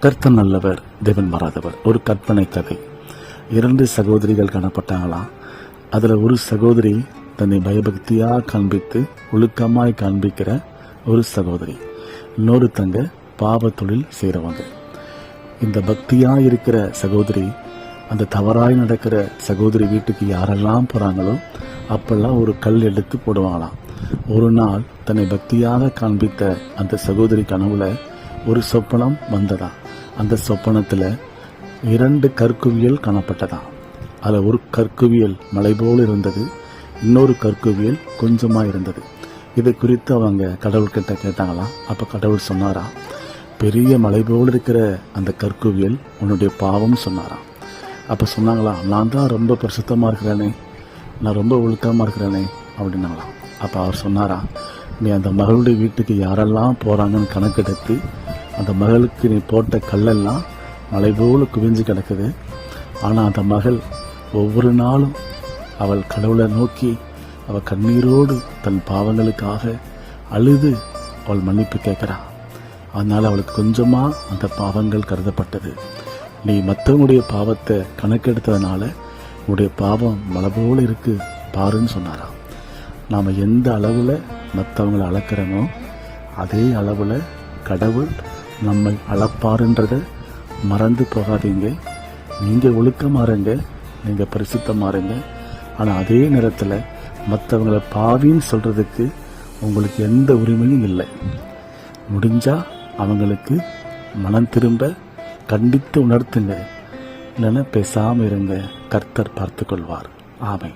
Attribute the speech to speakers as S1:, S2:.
S1: கர்த்தர் நல்லவர் தேவன் மாறாதவர் ஒரு கற்பனை கதை. இரண்டு சகோதரிகள் காணப்பட்டாங்களாம் அதில் ஒரு சகோதரி தன்னை பயபக்தியாக காண்பித்து ஒழுக்கமாய் காண்பிக்கிற ஒரு சகோதரி. இன்னொரு தங்க பாவ தொழில் செய்கிறவங்க இந்த பக்தியாக இருக்கிற சகோதரி அந்த தவறாய் நடக்கிற சகோதரி வீட்டுக்கு யாரெல்லாம் போகிறாங்களோ அப்பெல்லாம் ஒரு கல் எடுத்து போடுவாங்களாம். ஒரு நாள் தன்னை பக்தியாக காண்பித்த அந்த சகோதரி கனவுல ஒரு சொப்பனம் வந்ததா? அந்த சொப்பனத்தில் இரண்டு கற்குவியல் காணப்பட்டதாம் அதில் ஒரு கற்குவியல் மலை போல் இருந்தது இன்னொரு கற்குவியல் கொஞ்சமாக இருந்தது. இதை குறித்து அவங்க கடவுள்கிட்ட கேட்டாங்களாம் அப்போ கடவுள் சொன்னாராம் பெரிய மலை போல் இருக்கிற அந்த கற்குவியல் உன்னுடைய பாவம் சொன்னாராம் அப்போ சொன்னாங்களாம் நான் தான் ரொம்ப பிரசுத்தமாக இருக்கிறேனே நான் ரொம்ப ஒழுக்கமாக இருக்கிறேனே அப்படின்னாங்களாம் அப்போ அவர் சொன்னாராம் நீ அந்த மகளுடைய வீட்டுக்கு யாரெல்லாம் போகிறாங்கன்னு கணக்கெடுத்து அந்த மகளுக்கு நீ போட்ட கல்லெல்லாம் மலை போல குவிஞ்சு கிடக்குது. ஆனால் அந்த மகள் ஒவ்வொரு நாளும் அவள் கடவுளை நோக்கி அவள் கண்ணீரோடு தன் பாவங்களுக்காக அழுது அவள் மன்னிப்பு கேட்குறா. அதனால் அவளுக்கு கொஞ்சமாக அந்த பாவங்கள் கருதப்பட்டது. நீ மற்றவங்களுடைய பாவத்தை கணக்கெடுத்ததுனால உன்னுடைய பாவம் மலை போல இருக்கு பாருன்னு சொன்னாராம். நாம் எந்த அளவில் மற்றவங்களை அளக்கிறோமோ அதே அளவில் கடவுள் நம்மை அளப்பாருன்றதை மறந்து போகாதீங்க. நீங்கள் ஒழுக்கமாக இருங்க. நீங்கள் பரிசுத்தமாக இருங்க. ஆனால் அதே நேரத்தில் மற்றவங்களை பாவின்னு சொல்கிறதுக்கு உங்களுக்கு எந்த உரிமையும் இல்லை. முடிஞ்சால் அவங்களுக்கு மனம் திரும்ப கண்டித்து உணர்த்துங்க. இல்லைன்னா பேசாமல் இருங்க. கர்த்தர் பார்த்துக்கொள்வார். ஆமை